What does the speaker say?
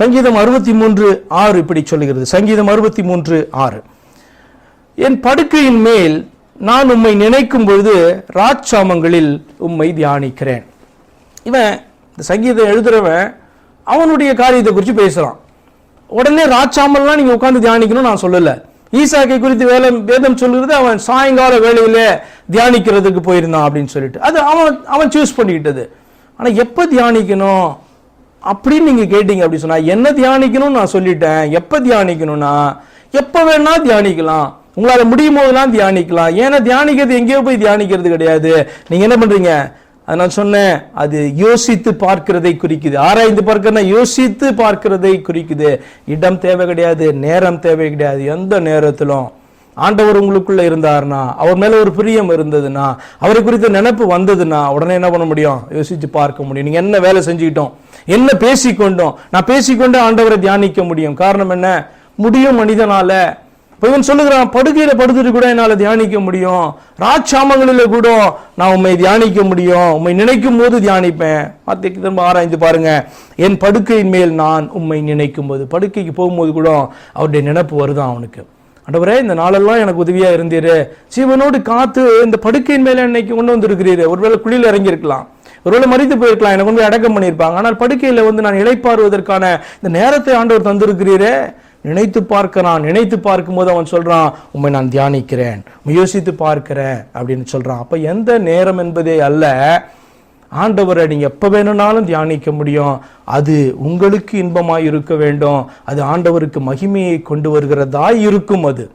சங்கீதம் அறுபத்தி மூன்று ஆறு இப்படி சொல்லுகிறது. சங்கீதம் அறுபத்தி மூன்று ஆறு. என் படுக்கையின் மேல் நான் உம்மை நினைக்கும் பொழுது ராட்சாமங்களில் உம்மை தியானிக்கிறேன். இவன் இந்த சங்கீதம் எழுதுறவன் அவனுடைய காரியத்தை குறித்து பேசுகிறான் உடனே ராட்சாமல்லாம் நீங்கள் உட்காந்து தியானிக்கணும் நான் சொல்லலை. ஈசாக்கை குறித்து வேலை வேதம் சொல்கிறது அவன் சாயங்கால வேலையில் தியானிக்கிறதுக்கு போயிருந்தான் அப்படின்னு சொல்லிட்டு. அது அவன் அவன் சூஸ் பண்ணிக்கிட்டது. ஆனால் எப்போ தியானிக்கணும்? அப்படின்னு நீங்க கேட்டீங்க அப்படி சொன்னா என்ன தியானிக்கணும்னு நான் சொல்லிட்டேன். எப்ப தியானிக்கணும்னா எப்ப வேணா தியானிக்கலாம். உங்களால முடியும் போதெல்லாம் தியானிக்கலாம். ஏன்னா தியானிக்கிறது எங்கேயோ போய் தியானிக்கிறது கிடையாது. நீங்க என்ன பண்றீங்க? அது நான் சொன்னேன். அது யோசித்து பார்க்கிறதை குறிக்குது. ஆராய்ந்து பார்க்கறதுனா யோசித்து பார்க்கிறதை குறிக்குது. இடம் தேவை கிடையாது நேரம் தேவை கிடையாது. எந்த நேரத்திலும் ஆண்டவர் உங்களுக்குள்ள இருந்தாருன்னா அவர் மேல ஒரு பிரியம் இருந்ததுன்னா அவரை குறித்த நினப்பு வந்ததுன்னா உடனே என்ன பண்ண முடியும்? யோசிச்சு பார்க்க முடியும். நீங்க என்ன வேலை செஞ்சுக்கிட்டோம்? என்ன பேசிக்கொண்டோம்? நான் பேசிக்கொண்டு ஆண்டவரை தியானிக்க முடியும். காரணம் என்ன? முடியும் மனிதனால. இப்போ இவன் சொல்லுகிறான் படுகையில் படுத்துட்டு கூட என்னால் தியானிக்க முடியும். ராட்சாமங்களில கூட நான் உண்மை தியானிக்க முடியும். உண்மை நினைக்கும் போது தியானிப்பேன். பார்த்து திரும்ப ஆராய்ந்து பாருங்க. என் படுக்கையின் மேல் நான் உண்மை நினைக்கும் போது படுக்கைக்கு போகும்போது கூட அவருடைய நினைப்பு வருதான் அவனுக்கு. ஆண்டவரே இந்த நாளெல்லாம் எனக்கு உதவியாக இருந்தீர். சீவனோடு காத்து இந்த படுக்கையின் மேலே இன்னைக்கு கொண்டு வந்திருக்கிறீர். ஒருவேளை குழியில் இறங்கியிருக்கலாம். ஒருவேளை மறித்து போயிருக்கலாம். எனக்கு கொண்டு அடக்கம் பண்ணியிருப்பாங்க. ஆனால் படுக்கையில் வந்து நான் இழைப்பாருவதற்கான இந்த நேரத்தை ஆண்டவர் தந்திருக்கிறீரே. நினைத்து பார்க்கிறான் நினைத்து பார்க்கும்போது அவன் சொல்கிறான் உண்மை நான் தியானிக்கிறேன். யோசித்து பார்க்கிறேன். அப்படின்னு சொல்கிறான் அப்போ எந்த நேரம் என்பதே அல்ல. ஆண்டவரை நீங்கள் எப்போ வேணும்னாலும் தியானிக்க முடியும். அது உங்களுக்கு இன்பமாய் இருக்க வேண்டும். அது ஆண்டவருக்கு மகிமையை கொண்டு வருகிறதாய் இருக்கும் அது.